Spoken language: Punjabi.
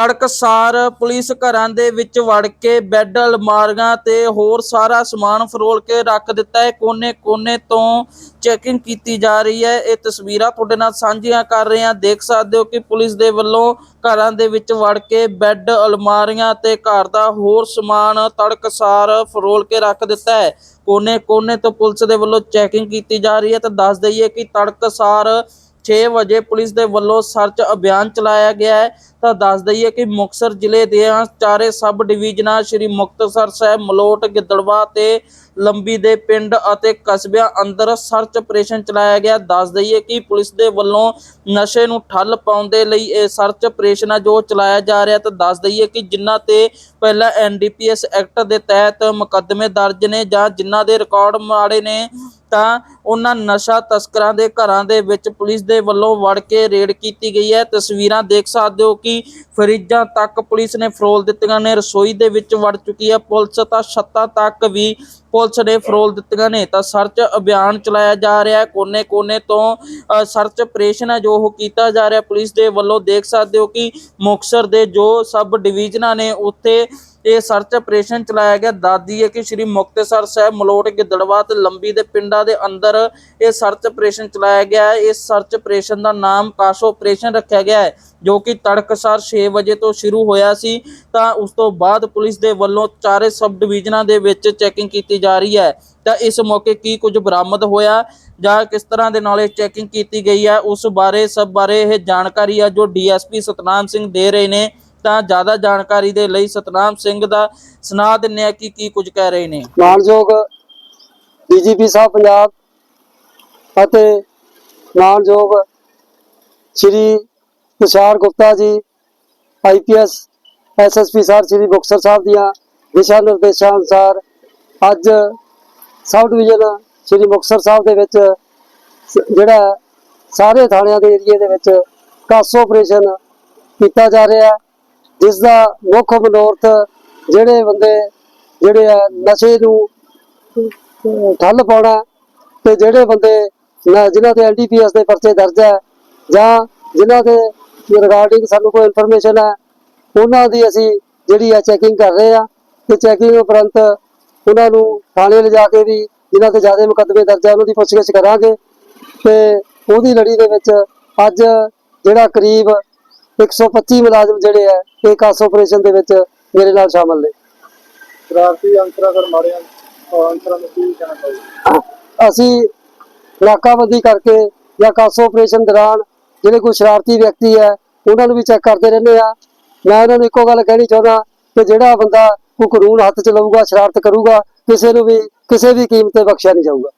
ਤੜਕਸਾਰ ਪੁਲਿਸ ਘਰਾਂ ਦੇ ਵਿੱਚ ਵੜ ਕੇ ਬੈੱਡ ਅਲਮਾਰੀਆਂ ਤੇ ਹੋਰ ਸਾਰਾ ਸਮਾਨ ਫਰੋਲ ਕੇ ਰੱਖ ਦਿੱਤਾ ਹੈ। ਕੋਨੇ-ਕੋਨੇ ਤੋਂ ਚੈਕਿੰਗ ਕੀਤੀ ਜਾ ਰਹੀ ਹੈ। ਇਹ ਤਸਵੀਰਾਂ ਤੁਹਾਡੇ ਨਾਲ ਸਾਂਝੀਆਂ ਕਰ ਰਹੇ ਹਾਂ। ਦੇਖ ਸਕਦੇ ਹੋ ਕਿ ਪੁਲਿਸ ਦੇ ਵੱਲੋਂ ਘਰਾਂ ਦੇ ਵਿੱਚ ਵੜ ਕੇ ਬੈੱਡ ਅਲਮਾਰੀਆਂ ਤੇ ਘਰ ਦਾ ਹੋਰ ਸਮਾਨ ਤੜਕਸਾਰ ਫਰੋਲ ਕੇ ਰੱਖ ਦਿੱਤਾ ਹੈ। ਕੋਨੇ-ਕੋਨੇ ਤੋਂ ਪੁਲਿਸ ਦੇ ਵੱਲੋਂ ਚੈਕਿੰਗ ਕੀਤੀ ਜਾ ਰਹੀ ਹੈ ਤਾਂ ਦੱਸ ਦਈਏ ਕਿ ਤੜਕਸਾਰ 6 ਵਜੇ ਪੁਲਿਸ ਦੇ ਵੱਲੋਂ ਸਰਚ ਅਭਿਆਨ ਚਲਾਇਆ ਗਿਆ ਹੈ। ਤਾਂ ਦੱਸ ਦਈਏ ਕਿ ਮੁਕਤਸਰ ਜ਼ਿਲ੍ਹੇ ਦੇ ਚਾਰੇ ਸਬ ਡਿਵੀਜ਼ਨਾਂ ਸ਼੍ਰੀ ਮੁਕਤਸਰ ਸਾਹਿਬ, ਮਲੋਟ, ਗਿੱਦੜਵਾ ਤੇ ਲੰਬੀ ਦੇ ਪਿੰਡ ਅਤੇ ਕਸਬਿਆਂ ਅੰਦਰ ਸਰਚ ਆਪਰੇਸ਼ਨ ਚਲਾਇਆ ਗਿਆ। ਦੱਸ ਦਈਏ ਕਿ ਪੁਲਿਸ ਦੇ ਵੱਲੋਂ ਨਸ਼ੇ ਨੂੰ ਠੱਲ ਪਾਉਣ ਦੇ ਲਈ ਇਹ ਸਰਚ ਆਪਰੇਸ਼ਨ ਹੈ ਜੋ ਚਲਾਇਆ ਜਾ ਰਿਹਾ। ਤਾਂ ਦੱਸ ਦਈਏ ਕਿ ਜਿਨ੍ਹਾਂ ਤੇ ਪਹਿਲਾਂ ਐਨਡੀਪੀਐਸ ਐਕਟ ਦੇ ਤਹਿਤ ਮੁਕੱਦਮੇ ਦਰਜ ਨੇ ਜਾਂ ਜਿਨ੍ਹਾਂ ਦੇ ਰਿਕਾਰਡ ਮਾੜੇ ਨੇ, ਤਾਂ ਉਹਨਾਂ ਨਸ਼ਾ ਤਸਕਰਾਂ ਦੇ ਘਰਾਂ ਦੇ ਵਿੱਚ ਪੁਲਿਸ ਦੇ ਵੱਲੋਂ ਵੜ ਕੇ ਰੇਡ ਕੀਤੀ ਗਈ ਹੈ। ਤਸਵੀਰਾਂ ਦੇਖ ਸਕਦੇ ਹੋ ਕਿ ਫਰਿੱਜਾਂ ਤੱਕ ਪੁਲਿਸ ਨੇ ਫਰੋਲ ਦਿੱਤੀਆਂ ਨੇ, ਰਸੋਈ ਦੇ ਵਿੱਚ ਵੜ ਚੁੱਕੀ ਹੈ ਪੁਲਿਸ ਤਾਂ ਛੱਤਾਂ ਤੱਕ ਵੀ ਪੁਲਿਸ ਨੇ ਫਰੋਲ ਦਿੱਤੀਆਂ ਨੇ। ਤਾਂ ਸਰਚ ਅਭਿਆਨ ਚਲਾਇਆ ਜਾ ਰਿਹਾ ਹੈ। ਕੋਨੇ-ਕੋਨੇ ਤੋਂ ਸਰਚ ਆਪਰੇਸ਼ਨ ਹੈ ਜੋ ਉਹ ਕੀਤਾ ਜਾ ਰਿਹਾ। ਪੁਲਿਸ ਦੇ ਵੱਲੋਂ ਦੇਖ ਸਕਦੇ ਹੋ ਕਿ ਮੁਕਤਸਰ ਦੇ ਜੋ ਸਬ ਡਿਵੀਜ਼ਨਾਂ ਨੇ, ਉੱਥੇ ਇਹ ਸਰਚ ਆਪਰੇਸ਼ਨ ਚਲਾਇਆ ਗਿਆ। ਦਾਦੀ ਹੈ ਕਿ ਸ਼੍ਰੀ ਮੁਕਤਸਰ ਸਾਹਿਬ ਮਲੋਟ ਗਿੱਦੜਵਾ ਤੇ ਲੰਬੀ ਦੇ ਪਿੰਡਾਂ ਦੇ ਅੰਦਰ ਇਹ ਸਰਚ ਆਪਰੇਸ਼ਨ ਚਲਾਇਆ ਗਿਆ ਹੈ। ਇਸ ਸਰਚ ਆਪਰੇਸ਼ਨ ਦਾ ਨਾਮ ਕਾਸ਼ੋ ਆਪਰੇਸ਼ਨ ਰੱਖਿਆ ਗਿਆ ਹੈ, ਜੋ ਕਿ ਤੜਕਸਾਰ 6 ਵਜੇ ਤੋਂ ਸ਼ੁਰੂ ਹੋਇਆ ਸੀ। ਤਾਂ ਉਸ ਤੋਂ ਬਾਅਦ ਪੁਲਿਸ ਦੇ ਵੱਲੋਂ ਚਾਰੇ ਸਬ ਡਿਵੀਜ਼ਨਾਂ ਦੇ ਵਿੱਚ ਚੈਕਿੰਗ ਕੀਤੀ ਜਾ ਰਹੀ ਹੈ। ਤਾਂ ਇਸ ਮੌਕੇ ਕੀ ਕੁਝ ਬਰਾਮਦ ਹੋਇਆ ਜਾਂ ਕਿਸ ਤਰ੍ਹਾਂ ਦੇ ਨਾਲ ਇਹ ਚੈਕਿੰਗ ਕੀਤੀ ਗਈ ਹੈ, ਉਸ ਬਾਰੇ, ਸਭ ਬਾਰੇ ਇਹ ਜਾਣਕਾਰੀ ਆ ਜੋ ਡੀਐਸਪੀ ਸਤਨਾਮ ਸਿੰਘ ਦੇ ਰਹੇ ਨੇ। ਤਾਂ ਜ਼ਿਆਦਾ ਜਾਣਕਾਰੀ ਦੇ ਲਈ ਸਤਨਾਮ ਸਿੰਘ ਦਾ ਸੁਣਾ ਦਿੰਨੇ ਆ ਕਿ ਕੀ ਕੁਝ ਕਹਿ ਰਹੇ ਨੇ। ਮਾਨਯੋਗ ਡੀਜੀਪੀ ਸਾਹਿਬ ਪੰਜਾਬ ਅਤੇ ਮਾਨਯੋਗ ਸ਼੍ਰੀ ਤੁਸ਼ਾਰ ਗੁਪਤਾ ਜੀ ਆਈਪੀਐਸ ਐਸਐਸਪੀ ਸਾਹਿਬ ਸ਼੍ਰੀ ਮੁਕਤਸਰ ਸਾਹਿਬ ਦੀਆਂ ਦਿਸ਼ਾ ਨਿਰਦੇਸ਼ਾਂ ਅਨੁਸਾਰ ਅੱਜ ਸਬ ਡਿਵੀਜ਼ਨ ਸ਼੍ਰੀ ਮੁਕਤਸਰ ਸਾਹਿਬ ਦੇ ਵਿੱਚ ਜਿਹੜਾ ਸਾਰੇ ਥਾਣਿਆਂ ਦੇ ਏਰੀਏ ਦੇ ਵਿੱਚ ਕਾਸੋ ਆਪਰੇਸ਼ਨ ਕੀਤਾ ਜਾ ਰਿਹਾ ਹੈ ਜਿਸ ਦਾ ਮੁੱਖ ਮਨੋਰਥ ਜਿਹੜੇ ਬੰਦੇ ਜਿਹੜੇ ਆ ਨਸ਼ੇ ਨੂੰ ਠੱਲ ਪਾਉਣਾ ਤੇ ਜਿਹੜੇ ਬੰਦੇ ਨ- ਜਿਨ੍ਹਾਂ ਤੇ ਐਨਡੀਪੀਐਸ ਦੇ ਪਰਚੇ ਦਰਜ ਹੈ ਜਾਂ ਜਿਨ੍ਹਾਂ ਦੇ ਰਿਗਾਰਡਿੰਗ ਸਾਨੂੰ ਕੋਈ ਇਨਫੋਰਮੇਸ਼ਨ ਹੈ, ਉਹਨਾਂ ਦੀ ਅਸੀਂ ਜਿਹੜੀ ਹੈ ਚੈਕਿੰਗ ਕਰ ਰਹੇ ਆ ਤੇ ਚੈਕਿੰਗ ਉਪਰੰਤ ਉਹਨਾਂ ਨੂੰ ਥਾਣੇ ਲਿਜਾ ਕੇ ਵੀ ਜਿਨ੍ਹਾਂ ਤੇ ਜ਼ਿਆਦਾ ਮੁਕੱਦਮੇ ਦਰਜ ਹੈ ਉਹਨਾਂ ਦੀ ਪੁੱਛਗਿੱਛ ਕਰਾਂਗੇ। ਤੇ ਉਹਦੀ ਲੜੀ ਦੇ ਵਿੱਚ ਅੱਜ ਜਿਹੜਾ ਕਰੀਬ 125 ਮੁਲਾਜ਼ਮ ਜਿਹੜੇ ਆ ਇਹ ਕਾਸ ਆਪਰੇਸ਼ਨ ਦੇ ਵਿੱਚ ਮੇਰੇ ਨਾਲ ਸ਼ਾਮਲ ਨੇ। ਸ਼ਰਾਰਤੀ ਅੰਸਰਾਂ ਕਰ ਮਾਰੇ ਅੰਸਰਾਂ ਨੂੰ ਕੀ ਕਹਿਣਾ ਅਸੀਂ ਨਾਕਾਬੰਦੀ ਕਰਕੇ ਜਾਂ ਕਾਸੋ ਆਪਰੇਸ਼ਨ ਦੌਰਾਨ ਜਿਹੜੇ ਕੋਈ ਸ਼ਰਾਰਤੀ ਵਿਅਕਤੀ ਹੈ ਉਹਨਾਂ ਨੂੰ ਵੀ ਚੈੱਕ ਕਰਦੇ ਰਹਿੰਦੇ ਆ ਮੈਂ ਉਹਨਾਂ ਨੂੰ ਇੱਕੋ ਗੱਲ ਕਹਿਣੀ ਚਾਹੁੰਦਾ ਕਿ ਜਿਹੜਾ ਬੰਦਾ ਉਹ ਕਾਨੂੰਨ ਹੱਥ ਚ ਲਊਗਾ, ਸ਼ਰਾਰਤ ਕਰੂਗਾ, ਕਿਸੇ ਨੂੰ ਵੀ, ਕਿਸੇ ਵੀ ਕੀਮਤ ਤੇ ਬਖਸ਼ਿਆ ਨਹੀਂ ਜਾਊਗਾ।